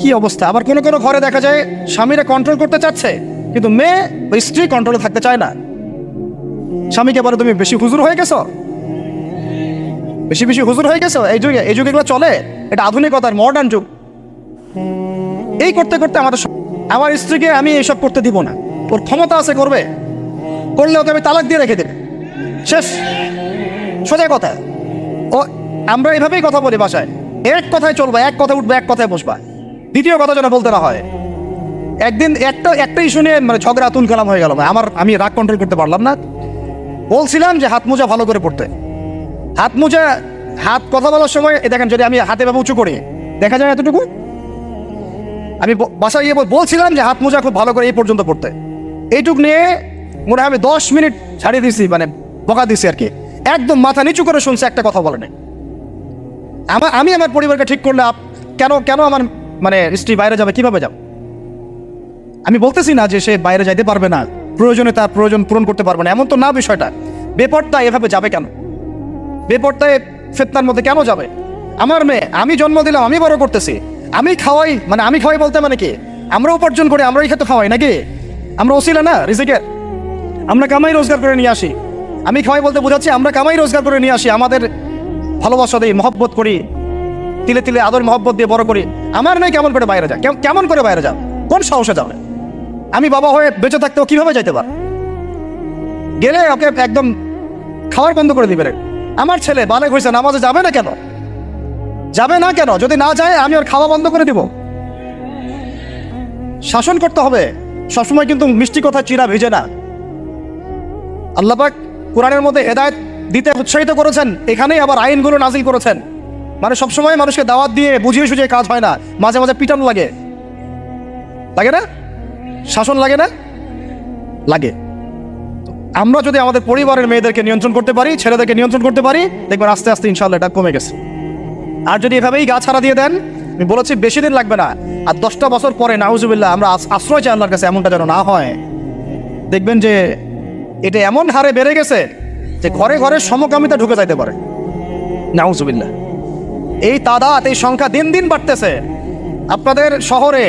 কি অবস্থা? আবার কোনো কোনো ঘরে দেখা যায় স্বামীরা কন্ট্রোল করতে চাচ্ছে, কিন্তু মেয়ে বা স্ত্রী কন্ট্রোলে থাকতে চায় না। স্বামীকে বলে, তুমি বেশি হুজুর হয়ে গেছো? বেশি বেশি হুজুর হয়ে গেছো? এই যুগে এই যুগে এগুলো চলে? এটা আধুনিকতার মডার্ন যুগ। এই করতে করতে আমাদের আমার স্ত্রীকে আমি এসব করতে দিব না। ওর ক্ষমতা আছে, করবে। করলে ওকে আমি তালাক দিয়ে রেখে দেবে। শেষ। সোজা কথা। ও, আমরা এভাবেই কথা বলি বাসায়। এক কথায় চলবা, এক কথা উঠবে, এক কথায় বসবা। দ্বিতীয় কথা যেন বলতে না হয়। একদিন একটা একটা ইস্যু নিয়ে মানে ঝগড়া আতুল কালাম হয়ে গেল। আমার আমি রাগ কন্ট্রোল করতে পারলাম না। বলছিলাম যে হাত মোজা ভালো করে পড়তে। হাত মোজা হাত কথা বলার সময় দেখেন যদি আমি হাতে ভাবে উঁচু করি, দেখা যায় এতটুকু? আমি বাসায় গিয়ে বলছিলাম যে হাত মোজা খুব ভালো করে এই পর্যন্ত পড়তে। এইটুক নিয়ে মনে হয় আমি দশ মিনিট ছাড়িয়ে দিছি মানে বকা দিছি আর কি। একদম মাথা নিচু করে শুনছে, একটা কথা বলে আমার আমি আমার পরিবারকে ঠিক করলে কেন কেন আমার মানে স্ত্রী বাইরে যাবে, কীভাবে যাবে? আমি বলতেছি না যে সে বাইরে যাইতে পারবে না। প্রয়োজনে তার প্রয়োজন পূরণ করতে পারবে না। এমন তো না বিষয়টা। বেপরটা এভাবে যাবে কেন? বেপরটায় ফেতনার মধ্যে কেন যাবে? আমার মেয়ে, আমি জন্ম দিলাম, আমি বড় করতেছি। আমি খাওয়াই মানে আমি খাওয়াই বলতে মানে কি? আমরা উপার্জন করে, আমরাই খেতে খাওয়াই নাকি? আমরা ওসিলা না, রিজিকের? আমরা কামাই রোজগার করে নিয়ে আসি। আমি খাওয়াই বলতে বোঝাচ্ছি, আমরা কামাই রোজগার করে নিয়ে আসি। আমাদের ভালোবাসা দিই, মহব্বত করি। তিলে তিলে আদর মহব্বত দিয়ে বড় করি। আমার মেয়ে কেমন করে বাইরে যায় কেমন করে বাইরে যাবে কোন সাহসে যাবে? আমি বাবা হয়ে বেঁচে থাকতেও কীভাবে যাইতে পার? গেলে ওকে একদম খাওয়ার বন্ধ করে দিবে। আমার ছেলে বালেক হয়েছে নামাজে যাবে না কেন? যাবে না কেন? যদি না যায়, আমি ওর খাওয়া বন্ধ করে দিব। শাসন করতে হবে। সবসময় কিন্তু মিষ্টি কথা চিরা ভেজে না। আল্লাপাক কোরআনের মধ্যে হেদায়ত দিতে উৎসাহিত করেছেন। এখানেই আবার আইনগুলো নাজিল করেছেন। মানে সবসময় মানুষকে দাওয়াত দিয়ে বুঝিয়ে সুঝিয়ে কাজ হয় না। মাঝে মাঝে পিটানো লাগে। লাগে না? শাসন লাগে না? লাগে। আমরা যদি আমাদের পরিবারের মেয়েদেরকে নিয়ন্ত্রণ করতে পারি, ছেলেদেরকে নিয়ন্ত্রণ করতে পারি, দেখবেন আস্তে আস্তে ইনশাল্লাহ এটা কমে গেছে। আর যদি এভাবেই গা ছাড়া দিয়ে দেন, আমি বলেছি বেশি দিন লাগবে না। আর দশটা বছর পরে, নাউজুবিল্লাহ, আমরা আশ্রয় চাই আল্লাহর কাছে, এমনটা যেন না হয়। দেখবেন যে এটা এমন হারে বেড়ে গেছে যে ঘরে ঘরে সমকামিতা ঢুকে যাইতে পারে। নাউজুবিল্লাহ। এই তাদাত, এই সংখ্যা দিন দিন বাড়তেছে। আপনাদের শহরে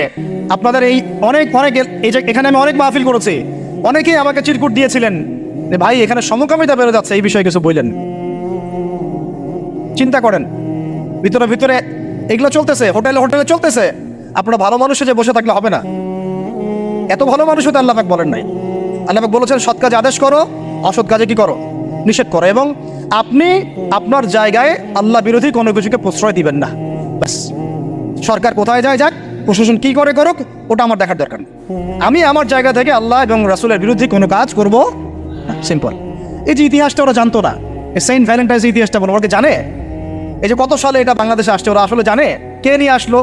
আপনাদের এই অনেক অনেক, এই যে এখানে আমি অনেক মাহফিল করেছি, অনেকেই আমাকে চিরকুট দিয়েছিলেন ভাই, এখানে সমকামিতা বেড়ে যাচ্ছে, এই বিষয়ে কিছু বললেন। চিন্তা করেন, ভিতরে ভিতরে এগুলো চলতেছে, হোটেলে হোটেলে চলতেছে। আপনারা ভালো মানুষে যে বসে থাকলে হবে না। এত ভালো মানুষ হতে আল্লাহাক বলেন নাই। আল্লাহাক বলেছেন, সৎ কাজে আদেশ করো, অসৎ কাজে কি করো? নিষেধ করো। এবং আপনি আপনার জায়গায় আল্লাহ বিরোধী কোনো কিছুকে প্রশ্রয় দিবেন না। ব্যাস। সরকার কোথায় যায় যাক, প্রশাসন কি করে করুক, ওটা আমার দেখার দরকার আমি আমার জায়গা থেকে আল্লাহ এবং রাসুলের বিরুদ্ধে কোনো কাজ করব? সিম্পল। এই যে ইতিহাসটা ওরা জানতো না, এই সেন্ট ভ্যালেন্টাইন্স ইতিহাসটা বলো, ওরা জানে? এই যে কত সালে এটা বাংলাদেশে আসছে, ওরা আসলে জানে? কে নিয়ে আসলো?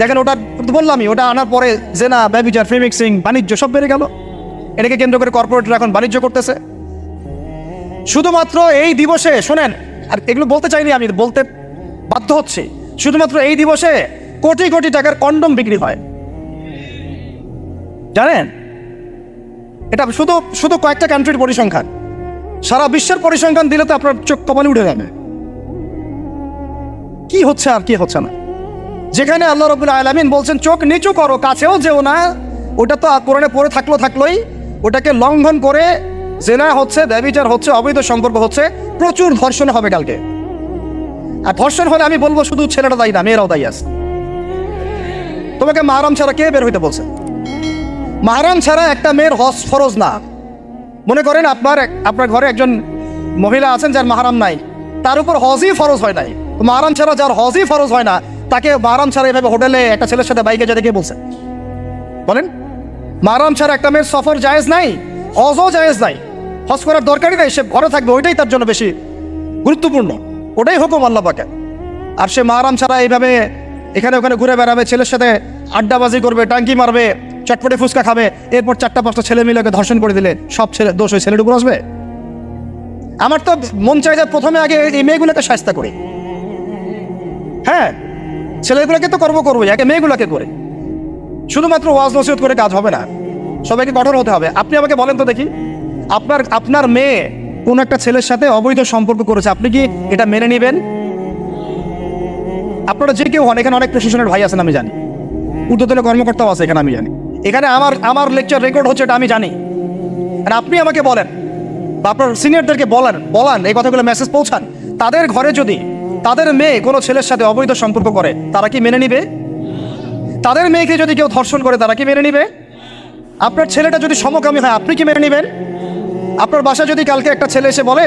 দেখেন ওটা বললামই, ওটা আনার পরে জেনা ব্যবিচার ফ্রিমিক্সিং বাণিজ্য সব বেড়ে গেল। এটাকে কেন্দ্র করে কর্পোরেটরা এখন বাণিজ্য করতেছে। শুধুমাত্র এই দিবসে, শোনেন, আর এগুলো বলতে চাইনি আমি, বলতে বাধ্য হচ্ছে। শুধুমাত্র এই দিবসে কোটি কোটি টাকার কন্ডম বিক্রি হয়। জানেন? এটা শুধু শুধু কয়েকটা কান্ট্রির পরিসংখ্যান। সারা বিশ্বের পরিসংখ্যান দিলে তো আপনার চোখ কপালে উঠে যাবে। কি হচ্ছে আর কি হচ্ছে না? যেখানে আল্লাহ রবুল্লা আলমিন বলছেন, চোখ নিচু করো, কাছেও যেও না। ওটা তো কোরআনে পড়ে থাকল থাকলোই, ওটাকে লঙ্ঘন করে জেনা হচ্ছে ব্যবিচার হচ্ছে, অবৈধ সম্পর্ক হচ্ছে, প্রচুর ধর্ষণ হবে কালকে। আর ধর্ষণ হলে আমি বলব শুধু ছেলেটা দায়ী না, মেয়েরাও দায়ী আছে। তোমাকে মাহারাম ছাড়া কে বের হইতে বলছে? মাহারাম ছাড়া একটা মেয়ের হজ ফরজ না। মনে করেন আপনার আপনার ঘরে একজন মহিলা আছেন যার মাহারাম নাই। তার উপর হজই ফরজ হয় নাই। মাহারাম ছাড়া যার হজই ফরজ হয় না, তাকে মাহারাম ছাড়া এভাবে হোটেলে একটা ছেলের সাথে বাইকে যেতে কে বলছে। বলেন? মাহারাম ছাড়া একটা মেয়ের সফর জায়েজ নাই? হজও জায়েজ নাই। হজ করার দরকারই নাই, সে ঘরে থাকবে, ওইটাই তার জন্য বেশি গুরুত্বপূর্ণ। ওটাই হুকুম আল্লাহ পাকে আর সে মাহারাম ছাড়া এইভাবে এখানে ওখানে ঘুরে বেড়াবে, ছেলের সাথে আড্ডাবাজি করবে, টাঙ্কি মারবে, চটপটে ফুচকা খাবে, এরপর চারটা, পাঁচটা ছেলে মিলে ওকে ধর্ষণ করে দিলে সব ছেলে, দোষ ওই উপর আসবে? আমার তো মন চাই যে প্রথমে আগে এই মেয়েগুলোকে শাস্তা করি। হ্যাঁ ছেলেগুলোকে তো করব করবোই, আগে মেয়েগুলোকে করে। শুধুমাত্র ওয়াজ নসিহত করে কাজ হবে না। সবাইকে কঠোর হতে হবে। আপনি আমাকে বলেন তো দেখি। আপনার আপনার মেয়ে কোন একটা ছেলের সাথে অবৈধ সম্পর্ক করেছে। আপনি কি এটা মেনে নেবেন? আপনারা যে কেউ হন, এখানে অনেক প্রশাসনের ভাই আছেন, আমি জানি। ঊর্ধ্বতন কর্মকর্তাও আছে এখানে, আমি জানি। এখানে আমার আমার লেকচার রেকর্ড হচ্ছে এটা, আমি জানি। আর আপনি আমাকে বলেন, বা আপনার সিনিয়রদেরকে বলেন, বলান, এই কথাগুলো মেসেজ পৌঁছান। তাদের ঘরে যদি তাদের মেয়ে কোনো ছেলের সাথে অবৈধ সম্পর্ক করে, তারা কি মেনে নিবে? তাদের মেয়েকে যদি কেউ ধর্ষণ করে, তারা কি মেনে নিবে? আপনার ছেলেটা যদি সমকামী হয়, আপনি কি মেনে নেবেন? আপনার বাসায় যদি কালকে একটা ছেলে এসে বলে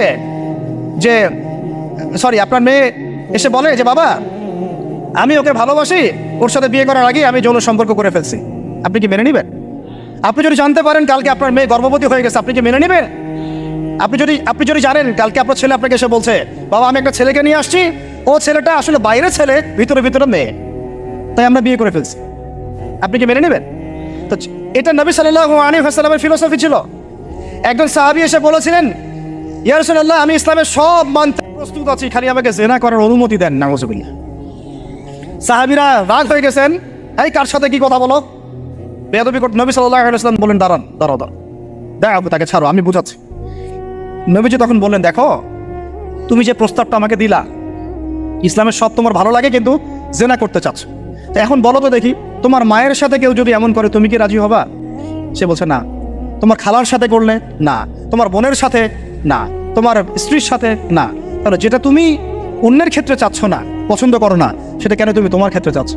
যে, সরি, আপনার মেয়ে এসে বলে যে, বাবা, আমি ওকে ভালোবাসি, ওর সাথে বিয়ে করার আগে আমি যৌন সম্পর্ক করে ফেলছি। আপনি কি মেনে নেবেন? আপনি যদি জানতে পারেন কালকে আপনার মেয়ে গর্ভবতী হয়ে গেছে, আপনি কি মেনে নেবেন? আপনি যদি আপনি যদি জানেন কালকে আপনার ছেলে আপনাকে এসে বলছে, বাবা, আমি একটা ছেলেকে নিয়ে আসছি, ও ছেলেটা আসলে বাইরে ছেলে, ভিতরে ভিতরে মেয়ে। তাই আমরা বিয়ে করে ফেলছি। আপনি কি মেনে নেবেন? তো এটা নবী সাল্লাহ আলী হাসালামের ফিলোসফি ছিল। একজন সাহাবি এসে বলেছিলেন ইয়ারসুল্লাহ আমি ইসলামের সব মানতে প্রস্তুত আছি, খালি আমাকে জেনা করার অনুমতি দেন নাগজবিল্লা সাহাবিরা রাগ হয়ে গেছেন, এই, কার সাথে কি কথা বলো? বেদবি নবী সাল্লাহ বললেন, দাঁড়ান, দাঁড়াও দাঁড়াও। দেখো তাকে ছাড়ো, আমি বুঝাচ্ছি। নবীজি তখন বললেন, দেখো, তুমি যে প্রস্তাবটা আমাকে দিলা, ইসলামের সব তোমার ভালো লাগে, কিন্তু জেনা করতে চাচ্ছ। এখন বলো তো দেখি তোমার মায়ের সাথে কেউ যদি এমন করে, তুমি কি রাজি হবা? সে বলছে, না। তোমার খালার সাথে করলে, না। তোমার বোনের সাথে, না। তোমার স্ত্রীর সাথে, না। তাহলে যেটা তুমি অন্যের ক্ষেত্রে চাচ্ছ না, পছন্দ করো না, সেটা কেন তুমি তোমার ক্ষেত্রে চাচ্ছ?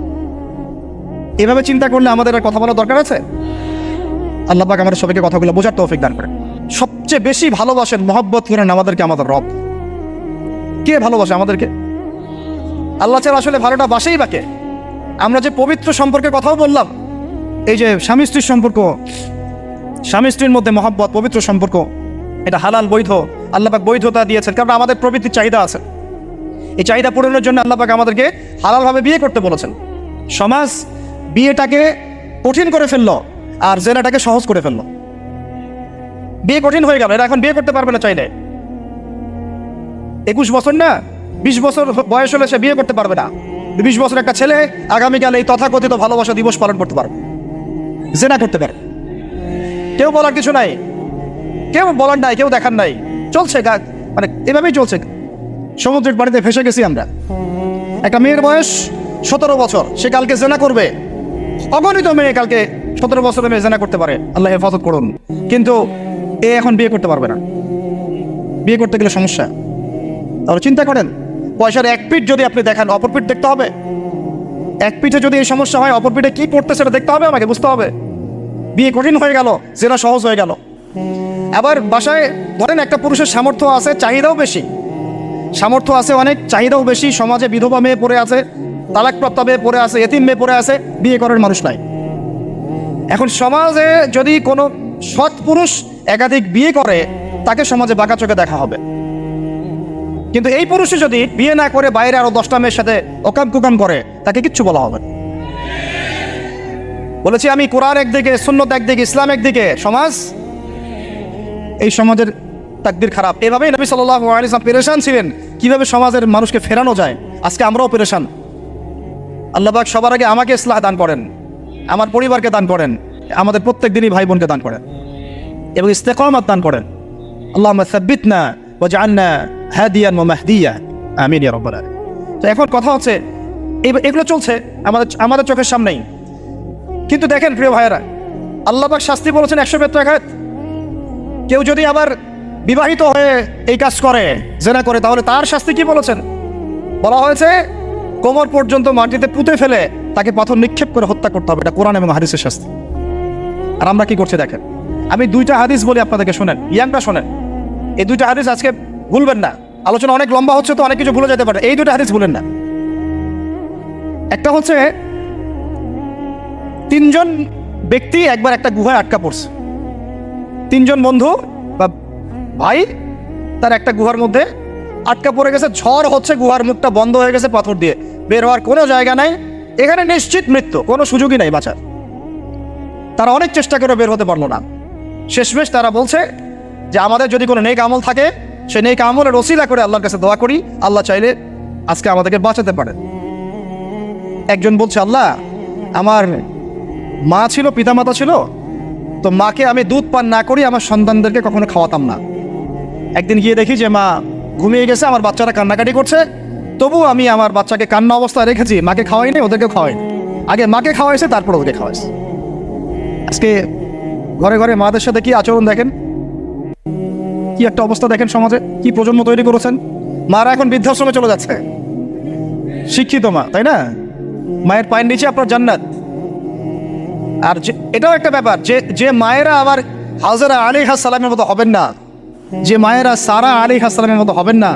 এভাবে চিন্তা করলে আমাদের আর কথা বলার দরকার আছে? আল্লাহ পাক আমাদের সবাইকে কথাগুলো বোঝার তৌফিক দান করেন। সবচেয়ে বেশি ভালোবাসেন মহব্বত করেন আমাদেরকে আমাদের রব। কে ভালোবাসে আমাদেরকে? আল্লাহ ছাড়া আসলে ভালোটা বাসেই বাকে আমরা যে পবিত্র সম্পর্কের কথাও বললাম, এই যে স্বামী স্ত্রীর সম্পর্ক, স্বামী স্ত্রীর মধ্যে মহাব্বত, পবিত্র সম্পর্ক, এটা হালাল বৈধ আল্লাপাক বৈধতা দিয়েছেন, কারণ আমাদের প্রবৃত্তির চাহিদা আছে। এই চাহিদা পূরণের জন্য আল্লাপাক আমাদেরকে হালালভাবে বিয়ে করতে বলেছেন। সমাজ বিয়েটাকে কঠিন করে ফেলল আর জেনাটাকে সহজ করে ফেলল। বিয়ে কঠিন হয়ে গেল, এরা এখন বিয়ে করতে পারবে না চাইলে। একুশ বছর না, বিশ বছর বয়স হলে সে বিয়ে করতে পারবে না। বিশ বছর একটা ছেলে, আগামীকাল এই তথাকথিত ভালোবাসা দিবস পালন করতে পারবে। জেনা করতে পারে। কেউ বলার কিছু নাই। কেউ বলার নাই, কেউ দেখার নাই। চলছে মানে এভাবেই চলছে। সমুদ্রের পানিতে ভেসে গেছি আমরা। একটা মেয়ের বয়স সতেরো বছর, সে কালকে জেনা করবে। অগণিত মেয়ে কালকে সতেরো বছরের মেয়ে জেনা করতে পারে। আল্লাহ হেফাজত করুন। কিন্তু এ এখন বিয়ে করতে পারবে না। বিয়ে করতে গেলে সমস্যা। তাহলে চিন্তা করেন পয়সার এক পিঠ যদি আপনি দেখান, অপর পিঠ দেখতে হবে। এক পিঠে যদি এই সমস্যা হয়, অপর পিঠে কী পড়তে সেটা দেখতে হবে, আমাকে বুঝতে হবে। বিয়ে কঠিন হয়ে গেল জেনা সহজ হয়ে গেল। আবার বাসায় ধরেন একটা পুরুষের সামর্থ্য আছে, চাহিদাও বেশি। সামর্থ্য আছে অনেক, চাহিদাও বেশি, সমাজে বিধবা মেয়ে পড়ে আছে, তালাকপ্রাপ্ত মেয়ে পড়ে আছে, এতিম মেয়ে পড়ে আছে, বিয়ে করার মানুষ নাই। এখন সমাজে যদি কোনো সৎ পুরুষ একাধিক বিয়ে করে, তাকে সমাজে বাঁকা চোখে দেখা হবে। কিন্তু এই পুরুষে যদি বিয়ে না করে বাইরে আরও দশটা মেয়ের সাথে ওকাম কুকাম করে, তাকে কিচ্ছু বলা হবে বলেছি, আমি কোরআন একদিকে, সুন্নত একদিকে, ইসলাম একদিকে, সমাজ, এই সমাজের তাকদির খারাপ। এভাবেই নবী সাল্লাহ পেরেশান ছিলেন। কীভাবে সমাজের মানুষকে ফেরানো যায়? আজকে আমরাও পেরেশান। আল্লাহবাক সবার আগে আমাকে ইসলাহ দান করেন, আমার পরিবারকে দান করেন, আমাদের প্রত্যেক দিনই ভাই বোনকে দান করেন এবং ইস্তেকমাত দান করেন। আল্লাহ সাব্বিতনা ও জান্না হাদিয়ান ও মাহদিয়া আমিন রব্বাল তো এখন কথা হচ্ছে এগুলো চলছে আমাদের আমাদের চোখের সামনেই। কিন্তু দেখেন, প্রিয় ভাইয়েরা আল্লাহবাক শাস্তি বলেছেন একশো বেত্রাঘাত কেউ যদি আবার বিবাহিত হয়ে এই কাজ করে, জেনা করে, তাহলে তার শাস্তি কি বলেছেন? বলা হয়েছে, কোমর পর্যন্ত মাটিতে পুঁতে ফেলে তাকে পাথর নিক্ষেপ করে হত্যা করতে হবে। এটা কোরআন এবং হাদিসের শাস্তি। আর আমরা কি করছি দেখেন? আমি দুইটা হাদিস বলি আপনাদেরকে শোনেন ইয়াংটা শোনেন। এই দুইটা হাদিস আজকে ভুলবেন না। আলোচনা অনেক লম্বা হচ্ছে তো অনেক কিছু ভুলে যেতে পারে। এই দুটো হাদিস ভুলেন না। একটা হচ্ছে, তিনজন ব্যক্তি একবার একটা গুহায় আটকা পড়ছে। তিনজন বন্ধু বা ভাই, তার একটা গুহার মধ্যে আটকা পড়ে গেছে। ঝড় হচ্ছে, গুহার মুখটা বন্ধ হয়ে গেছে পাথর দিয়ে। বের হওয়ার কোনো জায়গা নাই। এখানে নিশ্চিত মৃত্যু, কোনো সুযোগই নাই বাঁচার। তারা অনেক চেষ্টা করে বের হতে পারল না। শেষমেশ তারা বলছে যে, আমাদের যদি কোনো নেক আমল থাকে সে নেক আমলের রসিলা করে আল্লাহর কাছে দোয়া করি। আল্লাহ চাইলে আজকে আমাদেরকে বাঁচাতে পারেন। একজন বলছে, আল্লাহ, আমার মা ছিল, পিতামাতা ছিল, তো মাকে আমি দুধ পান না করি, আমার সন্তানদেরকে কখনো খাওয়াতাম না। একদিন গিয়ে দেখি যে মা ঘুমিয়ে গেছে, আমার বাচ্চারা কান্নাকাটি করছে। তবুও আমি আমার বাচ্চাকে কান্না অবস্থায় রেখেছি, মাকে খাওয়াই নাই ওদেরকে খাওয়াই আগে মাকে খাওয়াইছে, তারপর ওদেরকে খাওয়াইছে। আজকে ঘরে ঘরে মাদের সাথে কি আচরণ দেখেন? কি একটা অবস্থা দেখেন সমাজে? কি প্রজন্ম তৈরি করেছেন? মারা এখন বৃদ্ধাশ্রমে চলে যাচ্ছে। শিক্ষিত মা, তাই না? মায়ের পায়ের নিচে আপনার জান্নাত। আর যে, এটাও একটা ব্যাপার, যে যে মায়েরা আবার হাজারা আলী সালামের মতো হবেন না, যে মায়েরা সারা আলী সালামের মতো হবেন না,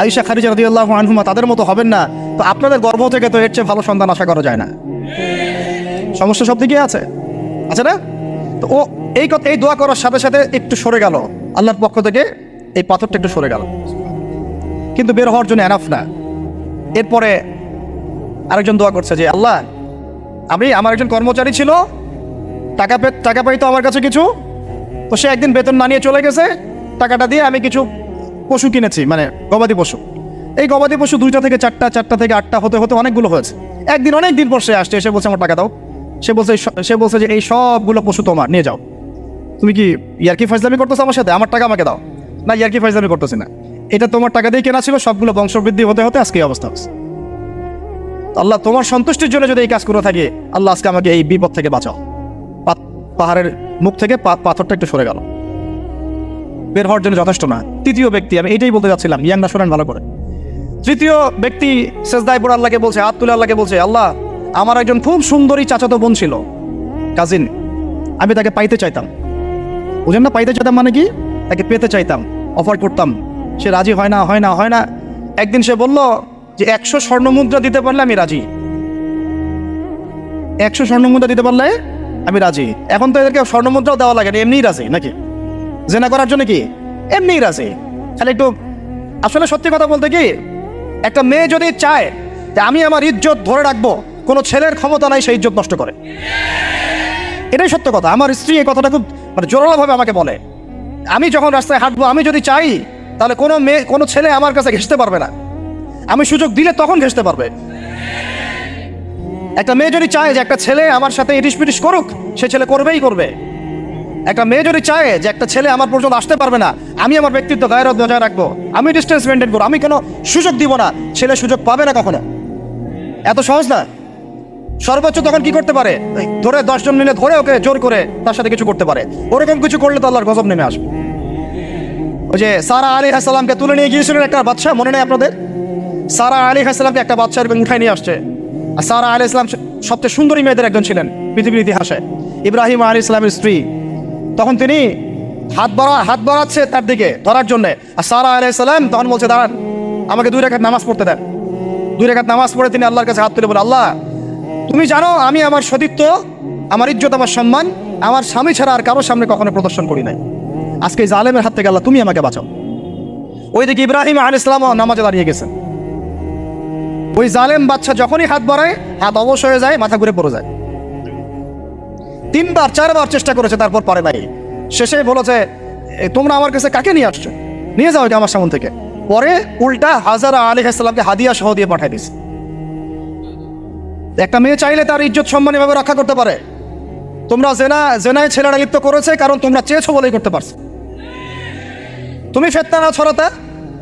আয়েশা খারিজা রাদিয়াল্লাহু আনহুমা তাদের মতো হবেন না, তো আপনাদের গর্ভ থেকে তো এর চেয়ে ভালো সন্তান আশা করা যায় না। সমস্যা সব দিকেই আছে। আছে না? তো ও, এই কথা, এই দোয়া করার সাথে সাথে একটু সরে গেল। আল্লাহর পক্ষ থেকে এই পাথরটা একটু সরে গেল। কিন্তু বের হওয়ার জন্য এনাফ না। এরপরে আরেকজন দোয়া করছে যে, আল্লাহ, আমি, আমার একজন কর্মচারী ছিল, টাকা পে, টাকা পাইতো আমার কাছে কিছু, তো সে একদিন বেতন না নিয়ে চলে গেছে, টাকাটা দিয়ে আমি কিছু পশু কিনেছি মানে গবাদি পশু। এই গবাদি পশু দুইটা থেকে চারটা চারটা থেকে আটটা হতে হতে অনেকগুলো হয়েছে। একদিন অনেক দিন পর সে আসছে, এসে বলছে, আমার টাকা দাও। সে বলছে সে বলছে যে, এই সবগুলো পশু তোমার, নিয়ে যাও। তুমি কি ইয়ারকি ফাইজলামি করতেছো আমার সাথে? আমার টাকা আমাকে দাও। না, ইয়ারকি ফাইজলামি করতেছি না। এটা তোমার টাকা দিয়ে কেনা ছিল, সবগুলো বংশবৃদ্ধি হতে হতে আজকে এই অবস্থা হচ্ছে। আল্লাহ, তোমার সন্তুষ্টির জন্য যদি এই কাজ করে থাকে, আল্লাহ আজকে আমাকে এই বিপদ থেকে বাঁচাও। পাহাড়ের মুখ থেকে পাথরটা একটু সরে গেল। বের হওয়ার জন্য যথেষ্ট না। তৃতীয় ব্যক্তি, আমি এটাই বলতে যাচ্ছিলাম ইয়াংরা শোনেন ভালো করে। তৃতীয় ব্যক্তি সেজদাইপুর আল্লাহকে বলছে, হাত তুলে আল্লাহকে বলছে, আল্লাহ, আমার একজন খুব সুন্দরী চাচাতো বোন ছিল। কাজিন, আমি তাকে পাইতে চাইতাম। বুঝেন না পাইতে চাইতাম মানে কি? তাকে পেতে চাইতাম অফার করতাম। সে রাজি হয় না হয় না হয় না। একদিন সে বলল যে, একশো স্বর্ণ মুদ্রা দিতে পারলে আমি রাজি। একশো স্বর্ণ মুদ্রা দিতে পারলে আমি রাজি। এখন তো এদেরকে স্বর্ণ মুদ্রাও দেওয়া লাগে না, এমনিই রাজি নাকি? জেনা করার জন্য কি? এমনিই রাজি। খালি একটু, আসলে সত্যি কথা বলতে কি, একটা মেয়ে যদি চায় যে, আমি আমার ইজ্জত ধরে রাখব, কোনো ছেলের ক্ষমতা নাই সেই ইজ্জত নষ্ট করে। এটাই সত্য কথা। আমার স্ত্রী এই কথাটা খুব মানে জোরালোভাবে আমাকে বলে, আমি যখন রাস্তায় হাঁটবো, আমি যদি চাই, তাহলে কোনো মেয়ে, কোনো ছেলে আমার কাছে ঘেসতে পারবে না। আমি সুযোগ দিলে তখন ঘেসতে পারবে। একটা মেয়ে যদি চায় যে একটা ছেলে আমার সাথে ইটিস পিটিস করুক, সে ছেলে করবেই করবে। একটা মেয়ে যদি চায় যে একটা ছেলে আমার পর্যন্ত আসতে পারবে না, আমি আমার ব্যক্তিত্ব গায়ের বজায় রাখব। আমি ডিস্টেন্স মেনটেন করব। আমি কেন সুযোগ দিব না? ছেলে সুযোগ পাবে না কখনো? এত সহজ না? সর্বোচ্চ তখন কি করতে পারে? ধরে দশজন মিলে ধরে ওকে জোর করে তার সাথে কিছু করতে পারে। ওরকম কিছু করলে তো আল্লাহর গজব নেমে আসবে। ওই যে সারা আলী হাসালামকে তুলে নিয়ে গিয়েছিলেন একটা বাচ্চা মনে নেই আপনাদের? সারা আলী হাসালামকে একটা বাচ্চা এরকম উঠাই নিয়ে আসছে। আর সারা আলী ইসলাম সবচেয়ে সুন্দরী মেয়েদের একজন ছিলেন পৃথিবীর ইতিহাসে। ইব্রাহিম আলী ইসলামের স্ত্রী। তখন তিনি হাত বাড়া হাত বাড়াচ্ছে তার দিকে ধরার জন্য। আর সারা আলী ইসলাম তখন বলছে, দাঁড়ান, আমাকে দুই রেখাত নামাজ পড়তে দেন। দুই রেখাত নামাজ পড়ে তিনি আল্লাহর কাছে হাত তুলে বলে আল্লাহ তুমি জানো আমি আমার সতীত্ব, আমার ইজ্জত, আমার সম্মান, আমার স্বামী ছাড়া আর কারোর সামনে কখনো প্রদর্শন করি নাই। আজকে জালেমের হাত থেকে আল্লাহ, তুমি আমাকে বাঁচাও। ওইদিকে ইব্রাহিম আল ইসলাম নামাজে দাঁড়িয়ে গেছেন। ওই জালেম বাচ্চা যখনই হাত বাড়ায়, হাত অবশ হয়ে যায়, মাথা ঘুরে পড়ে যায়। তিনবার, চারবার চেষ্টা করেছে, তারপর পারে নাই। শেষে বলেছে তোমরা আমার কাছে কাকে নিয়ে আসছো? নিয়ে যাও আমার সামন থেকে। পরে উল্টা হাজারা আলী ইসলামকে হাদিয়া সহ দিয়ে পাঠাই দিছে একটা মেয়ে চাইলে তার ইজ্জত সম্মান এভাবে রক্ষা করতে পারে। তোমরা জেনা, জেনায় ছেলেরা লিপ্ত করেছে, কারণ তোমরা চেয়েছো বলেই করতে পারছ। তুমি ফেতনা না ছড়াতা,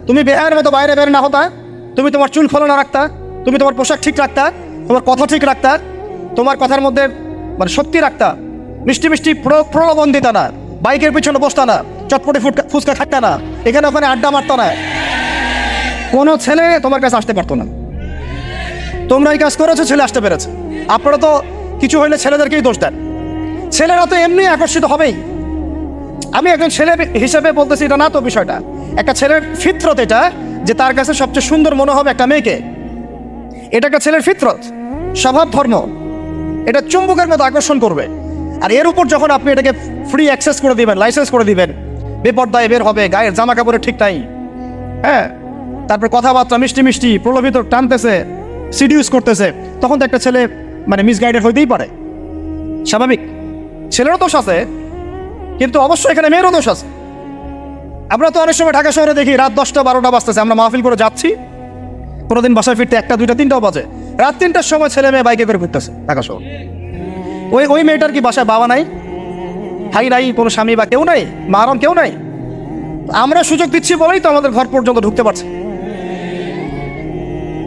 তুমি বেহায়ের মতো বাইরে বের না হতা, তুমি তোমার চুল খোলা না রাখতা, তুমি তোমার পোশাক ঠিক রাখতা, তোমার কথা ঠিক রাখতা, তোমার কথার মধ্যে মানে শক্তি রাখতা, মিষ্টি মিষ্টি প্র- প্রলোভন দিতা না, বাইকের পিছনে বসতা না, চটপটে ফুটকা, ফুচকা খাটতা না, এখানে ওখানে আড্ডা মারতা না। কোনো ছেলে তোমার কাছে আসতে পারতো না। তোমরা এই কাজ করেছ, ছেলে আসতে পেরেছে। আপনারা তো কিছু হইলে ছেলেদেরকেই দোষ দেন। ছেলেরা তো এমনি আকর্ষিত হবেই। আমি একজন ছেলে হিসেবে বলতেছি, এটা না তো বিষয়টা। একটা ছেলের ফিতরত এটা, যে তার কাছে সবচেয়ে সুন্দর মনে হবে একটা মেয়েকে। এটা একটা ছেলের ফিতরত, স্বভাব ধর্ম। এটা চুম্বকের মতো আকর্ষণ করবে। আর এর উপর যখন আপনি এটাকে ফ্রি অ্যাক্সেস করে দিবেন লাইসেন্স করে দিবেন, বেপর্দায় বের হবে, গায়ের জামা কাপড়ে ঠিক নাই। হ্যাঁ তারপর কথাবার্তা মিষ্টি মিষ্টি, প্রলোভিত টানতেছে সিডিউস করতেছে, তখন তো একটা ছেলে মানে মিসগাইডেড হইতেই পারে। স্বাভাবিক। ছেলেরও দোষ আছে, কিন্তু অবশ্যই এখানে মেয়েরও দোষ আছে। আমরা তো অনেক সময় ঢাকা শহরে দেখি, রাত দশটা বারোটা বাজতেছে, আমরা মাহফিল করে যাচ্ছি। কোনোদিন বাসায় ফিরতে একটা, দুইটা, তিনটাও বাজে। রাত তিনটার সময় ছেলে মেয়ে বাইকে করে ফিরতেছে ঢাকা শহর। ওই ওই মেয়েটার কি বাসায় বাবা নাই? ভাই নাই, কোনো স্বামী বা কেউ নাই? মারম কেউ নাই? আমরা সুযোগ দিচ্ছি বলেই তো আমাদের ঘর পর্যন্ত ঢুকতে পারছে।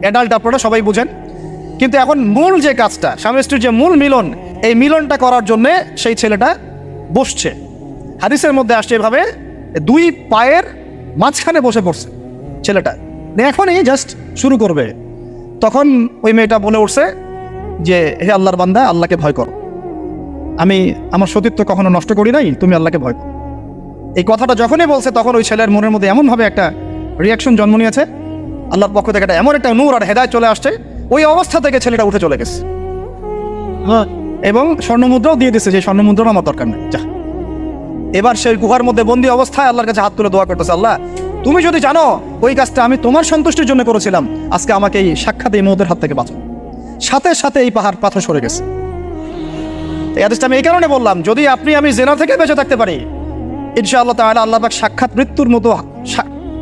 অ্যাডাল্ট আপনারা সবাই বুঝেন। কিন্তু এখন মূল যে কাজটা, স্বামী স্ত্রীর যে মূল মিলন, এই মিলনটা করার জন্যে সেই ছেলেটা বসছে। হাদিসের মধ্যে আসছে এভাবে, দুই পায়ের মাঝখানে বসে পড়ছে ছেলেটা। এখনই জাস্ট শুরু করবে। তখন ওই মেয়েটা বলে উঠছে যে, হে আল্লাহর বান্দা, আল্লাহকে ভয় করো। আমি আমার সতীত্ব কখনো নষ্ট করি নাই, তুমি আল্লাহকে ভয় করো। এই কথাটা যখনই বলছে, তখন ওই ছেলের মনের মধ্যে এমনভাবে একটা রিয়াকশন জন্ম নিয়েছে। আল্লাহর পক্ষ থেকে একটা এমন একটা নূর আর হেদায় চলে আসছে, ওই অবস্থা থেকে ছেলেটা উঠে চলে গেছে। এবং স্বর্ণমুদ্রাও দিয়ে দিচ্ছে যে স্বর্ণমুদ্রাও আমার দরকার নেই। যা। এবার সেই গুহার মধ্যে বন্দি অবস্থায় আল্লাহর কাছে হাত তুলে দোয়া করতেছে, আল্লাহ, তুমি যদি জানো, ওই কাজটা আমি তোমার সন্তুষ্টির জন্য করেছিলাম, আজকে আমাকে এই সাক্ষাৎ এই মৌদের হাত থেকে বাঁচাও। সাথে সাথে এই পাহাড় পাথর সরে গেছে। এই আদেশটা আমি এই কারণে বললাম, যদি আপনি আমি জেনা থেকে বেঁচে থাকতে পারি, ইনশাআল্লাহ তাহলে আল্লাহ সাক্ষাৎ মৃত্যুর মতো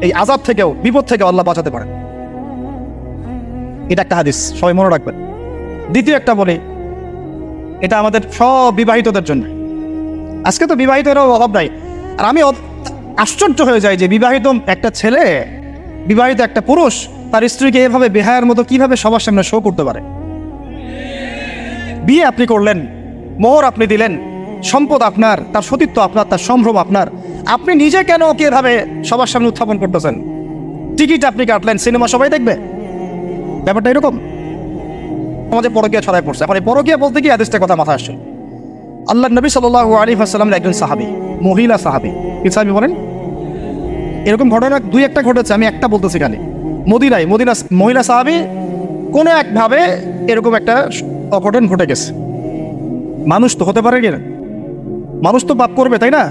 এই আজাব থেকেও, বিপদ থেকেও আল্লাহ বাঁচাতে পারেন। এটা একটা হাদিস, সবাই মনে রাখবেন। দ্বিতীয় একটা বলি, এটা আমাদের সব বিবাহিতদের জন্য। আজকে তো বিবাহিতেরও অভাব নাই। আর আমি আশ্চর্য হয়ে যাই যে বিবাহিত একটা ছেলে, বিবাহিত একটা পুরুষ, তার স্ত্রীকে এভাবে বেহায়ের মতো কীভাবে সবার সামনে শো করতে পারে? বিয়ে আপনি করলেন, মোহর আপনি দিলেন, সম্পদ আপনার, তার সতীত্ব আপনার, তার সম্ভ্রম আপনার। আপনি নিজে কেন ওকে এভাবে সবার সামনে উত্থাপন করতেছেন? টিকিট আপনি কাটলেন, সিনেমা সবাই দেখবে। ব্যাপারটা এরকম। আমাদের পরকীয়া ছড়ায় পড়ছে। এখন এই পরকীয়া বলতে গিয়ে আদেশটা কথা মাথায় আসছে। আল্লাহ নবী সাল আলী আসসালামের একজন সাহাবি, মহিলা সাহাবি। কি সাহাবি বলেন? এরকম ঘটনা দুই একটা ঘটেছে, আমি একটা বলতেছি খালি। মদিনায়, মদিনা মহিলা সাহাবি কোনো একভাবে এরকম একটা অঘটন ঘটে গেছে। মানুষ তো হতে পারে কিনা মানুষ তো পাপ করবে, তাই না?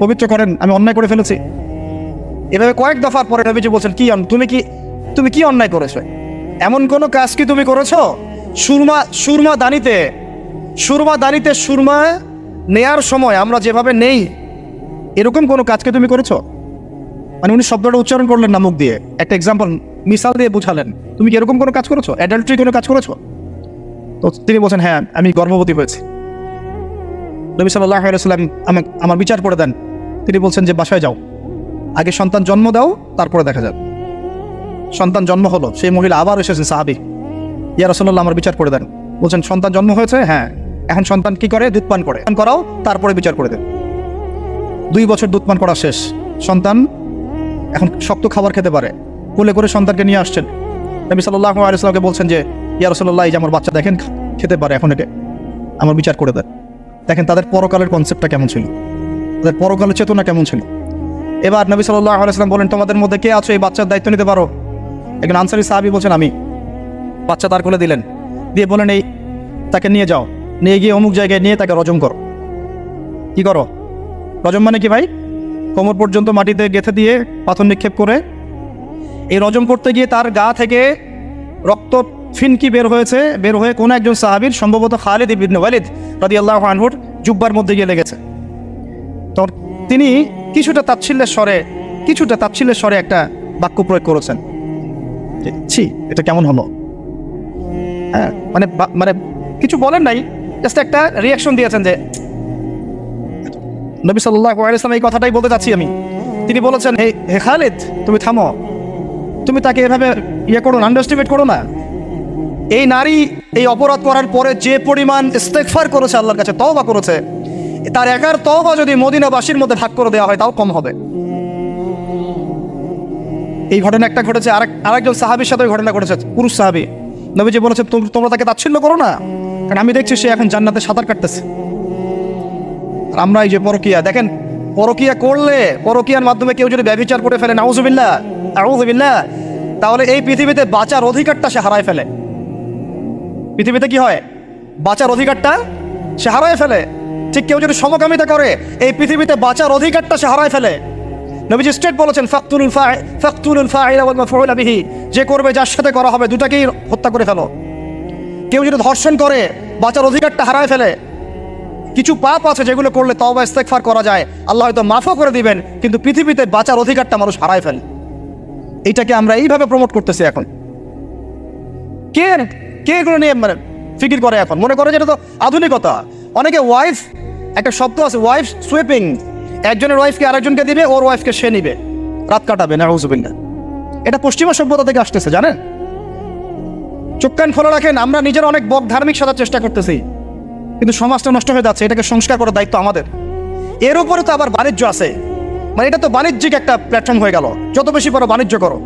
পবিত্র করেন, আমি অন্যায় করে ফেলেছি। এভাবে কয়েক দফার পরে নবীজি বলছেন, কি তুমি কি তুমি কি অন্যায় করেছ? এমন কোনো কাজ কি তুমি করেছ? সুরমা সুরমা দানিতে সুরমা দানিতে সুরমা নেয়ার সময় আমরা যেভাবে নেই, এরকম কোনো কাজকে তুমি করেছ? মানে উনি শব্দটা উচ্চারণ করলেন না মুখ দিয়ে। একটা এক্সাম্পল মিসাল দিয়ে বুঝালেন, তুমি কি এরকম কোনো কাজ করেছ? অ্যাডাল্ট্রি কোনো কাজ করেছ? তো তিনি বলছেন হ্যাঁ আমি গর্ভবতী হয়েছি। নবী সাল্লাহ আমার বিচার করে দেন। তিনি বলছেন যে, বাসায় যাও। আগে সন্তান জন্ম দাও, তারপরে দেখা যাক সন্তান জন্ম হলো, সেই মহিলা আবার এসেছেন সাহাবি। ইয়া রসল্লাহ আমার বিচার করে দেন। বলছেন, সন্তান জন্ম হয়েছে? হ্যাঁ। এখন সন্তান কি করে? দুধ পান করে। করাও, তারপরে বিচার করে দেন। দুই বছর দুধ পান করা শেষ। সন্তান এখন শক্ত খাবার খেতে পারে। কোলে করে সন্তানকে নিয়ে আসছেন। নবী সাল্লাহ আলিয়াকে বলছেন যে, ইয়া রসল্লাহ এই যে আমার বাচ্চা, দেখেন, খেতে পারে। এখন একে আমার বিচার করে দেন। দেখেন, তাদের পরকালের কনসেপ্টটা কেমন ছিল। তাদের পরকালের চেতনা কেমন ছিল? এবার নবী সাল্লাহ আলাইসালাম বলেন, তোমাদের মধ্যে কে আছো? এই বাচ্চার দায়িত্ব নিতে পারো? একজন আনসারি সাহাবি বলছেন, আমি। বাচ্চা তার কোলে দিলেন। দিয়ে বলেন এই, তাকে নিয়ে যাও। নিয়ে গিয়ে অমুক জায়গায় নিয়ে তাকে রজম করো। কি করো? রজম মানে কি ভাই? কোমর পর্যন্ত মাটিতে গেঁথে দিয়ে পাথর নিক্ষেপ করে এই রজম করতে গিয়ে তার গা থেকে রক্ত ফিনকি বের হয়েছে। বের হয়ে কোন একজন সাহাবীর, সম্ভবত খালিদ ইবনে ওয়ালিদ রাদি আল্লাহ আনহুর জুব্বার মধ্যে গিয়ে লেগেছে। তো তিনি কিছুটা তাচ্ছিল্যের স্বরে, কিছুটা তাচ্ছিল্যের স্বরে একটা বাক্য প্রয়োগ করেছেন। ছি, এটা কেমন হলো? হ্যাঁ মানে মানে কিছু বলেন নাই জাস্ট একটা রিয়াকশন দিয়েছেন যে, নবী সাল্লাহ ইসলাম এই কথাটাই বলতে চাচ্ছি আমি। তিনি বলেছেন, হে হে খালিদ, তুমি থামো। তুমি তাকে এভাবে ইয়ে করো না আন্ডারস্টিমেট করো না। এই নারী এই অপরাধ করার পরে যে পরিমাণ ইস্তেকফার করেছে আল্লাহর কাছে, তওবা করেছে তার একার তওবা যদি মদিনাবাসীর মধ্যে ভাগ করে দেওয়া হয়, তাও কম হবে। এই ঘটনা একটা ঘটেছে, আরেক আরেকজন সাহাবির সাথে ঘটনা ঘটেছে, পুরুষ সাহাবি। নবীজি বলেছে তোমরা তাকে তাচ্ছিল্য করো না, কারণ আমি দেখছি সে এখন জান্নাতে সাঁতার কাটতেছে। আর আমরা এই যে পরকিয়া, দেখেন, পরকিয়া করলে, পরকিয়ার মাধ্যমে কেউ যদি ব্যবচার করে ফেলে, নাউজুবিল্লাহ আউজুবিল্লাহ তাহলে এই পৃথিবীতে বাঁচার অধিকারটা সে হারায় ফেলে। পৃথিবীতে কি হয়? বাঁচার অধিকারটা সে হারায় ফেলে। ঠিক কেউ যদি সমকামিতা করে, এই পৃথিবীতে বাঁচার অধিকারটা সে হারায় ফেলে। নবীজি স্ট্রেট বলেছেন, ফাকতুলুল ফাই, ফাকতুলুল ফাইলা ওয়াল মাফউলা বিহি। যে করবে, যার সাথে করা হবে, দুটাকেই হত্যা করে ফেলো। কেউ যদি ধর্ষণ করে, বাঁচার অধিকারটা হারায় ফেলে। কিছু পাপ আছে যেগুলো করলে তওবা, ইস্তেগফার করা যায়। আল্লাহ হয়তো মাফও করে দিবেন, কিন্তু পৃথিবীতে বাঁচার অধিকারটা মানুষ হারায় ফেলে। এইটাকে আমরা এইভাবে প্রমোট করতেছি এখন। কে কে এগুলো নিয়ে মানে ফিকির করে এখন? মনে করে যে এটা তো আধুনিকতা। অনেকে ওয়াইফ একটা শব্দ আছে ওয়াইফ সুইপিং একজনের ওয়াইফকে আরেকজনকে দিবে, ওর ওয়াইফকে সে নিবে। রাত কাটাবে না হুজুবিল্লা এটা পশ্চিমা সভ্যতা থেকে আসতেছে, জানেন? চোখ কান খোলা রাখেন, আমরা নিজের অনেক বক ধার্মিক সাজার চেষ্টা করতেছি। কিন্তু সমাজটা নষ্ট হয়ে যাচ্ছে, এটাকে সংস্কার করার দায়িত্ব আমাদের। এর উপরে তো আবার বাণিজ্য আছে। মানে এটা তো বাণিজ্যিক একটা প্ল্যাটফর্ম হয়ে গেল। যত বেশি পারো বাণিজ্য করো।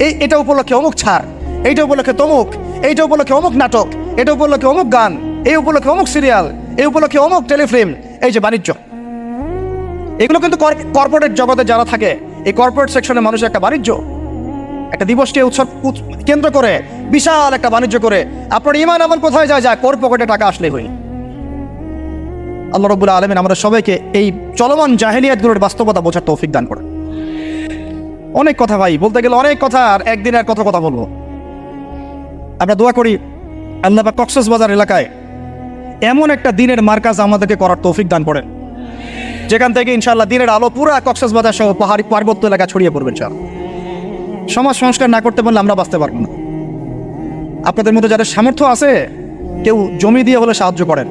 এই, এটা উপলক্ষে অমুক ছাড়, এইটা উপলক্ষে তমুক, এইটা উপলক্ষে অমুক নাটক, এটা উপলক্ষে অমুক গান। এই উপলক্ষে অমুক সিরিয়াল, এই উপলক্ষে অমুক টেলিফিল্ম, এই যে বাণিজ্য। এগুলো কিন্তু কর্পোরেট জগতে যারা থাকে, এই কর্পোরেট সেকশনের মানুষের একটা বাণিজ্য, একটা দিবসকে উৎসব উৎ- কেন্দ্র করে, বিশাল একটা বাণিজ্য করে, আপনার ইমান আমল কোথায় যায় যায় কোর পকেটে টাকা আসলে হই আল্লাহ রবুল্লা আলমিন আমাদের সবাইকে এই চলমান জাহেলিয়াতগুলোর বাস্তবতা বোঝার তৌফিক দান করে অনেক কথা ভাই, বলতে গেলে অনেক কথা, আর একদিন আর কত কথা বলব। আমরা দোয়া করি, আল্লাহ কক্সবাজার এলাকায় এমন একটা দিনের মার্কাজ আমাদেরকে করার তৌফিক দান করেন। যেখান থেকে ইনশাল্লাহ দিনের আলো পুরা কক্সবাজার সহ পাহাড়ি পার্বত্য এলাকা ছড়িয়ে পড়বে ইনশাআল্লাহ। সমাজ সংস্কার না করতে পারলে আমরা বাঁচতে পারব না। আপনাদের মধ্যে যাদের সামর্থ্য আছে, কেউ জমি দিয়ে হলে সাহায্য করেন।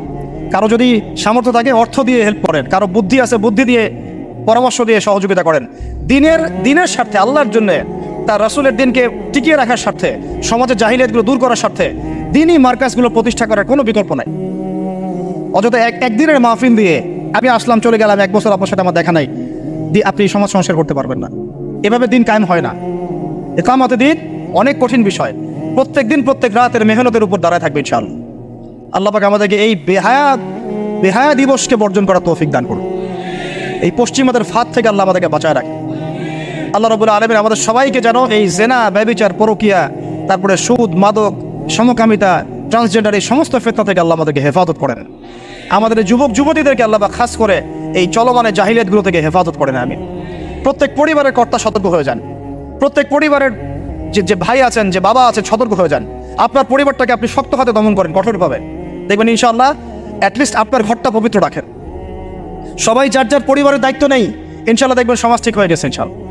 কারও যদি সামর্থ্য থাকে, অর্থ দিয়ে হেল্প করেন। কারও বুদ্ধি আছে, বুদ্ধি দিয়ে পরামর্শ দিয়ে সহযোগিতা করেন। দিনের দিনের স্বার্থে, আল্লাহর জন্য, তার রাসূলের দিনকে টিকিয়ে রাখার স্বার্থে, সমাজের জাহিলিয়াতগুলো দূর করার স্বার্থে, দিনই মার্কাসগুলো প্রতিষ্ঠা করার কোনো বিকল্প নাই। অযথা এক একদিনের মাহফিল দিয়ে আমি আসলাম, চলে গেলাম, এক বছর আপনার সাথে আমার দেখা নাই। দিয়ে আপনি সমাজ সংস্কার করতে পারবেন না। এভাবে দিন কায়েম হয় না। একামতে দিন অনেক কঠিন বিষয়। প্রত্যেক দিন, প্রত্যেক রাতের মেহনতের উপর দাঁড়ায় থাকবে ইনশাআল্লাহ। আল্লাহ পাক আমাদেরকে এই বেহায়া বেহায়া দিবসকে বর্জন করার তৌফিক দান করুন। এই পশ্চিমাদের ফাঁদ থেকে আল্লাহ আমাদেরকে বাঁচায় রাখে আল্লাহ রবুল্লা আলমিন আমাদের সবাইকে যেন এই জেনা, ব্যবিচার, পরকিয়া, তারপরে সুদ, মাদক, সমকামিতা ট্রান্সজেন্ডার এই সমস্ত ফেতনা থেকে আল্লাহ আমাদেরকে হেফাজত করেন। আমাদের যুবক যুবতীদেরকে আল্লাহ পাক খাস করে এই চলমানের জাহিলিয়াতগুলো থেকে হেফাজত করেন আমি প্রত্যেক পরিবারের কর্তা সতর্ক হয়ে যান। প্রত্যেক পরিবারের যে যে ভাই আছেন, যে বাবা আছেন, সতর্ক হয়ে যান। আপনার পরিবারটাকে আপনি শক্ত হাতে দমন করেন, কঠোরভাবে। দেখবেন ইনশাআল্লাহ অ্যাটলিস্ট আপনার ঘরটা পবিত্র রাখেন। সবাই যার যার পরিবারের দায়িত্ব নেই ইনশাল্লাহ দেখবেন সমাজ ঠিক হয়ে গেছে, ইনশাআল্লাহ।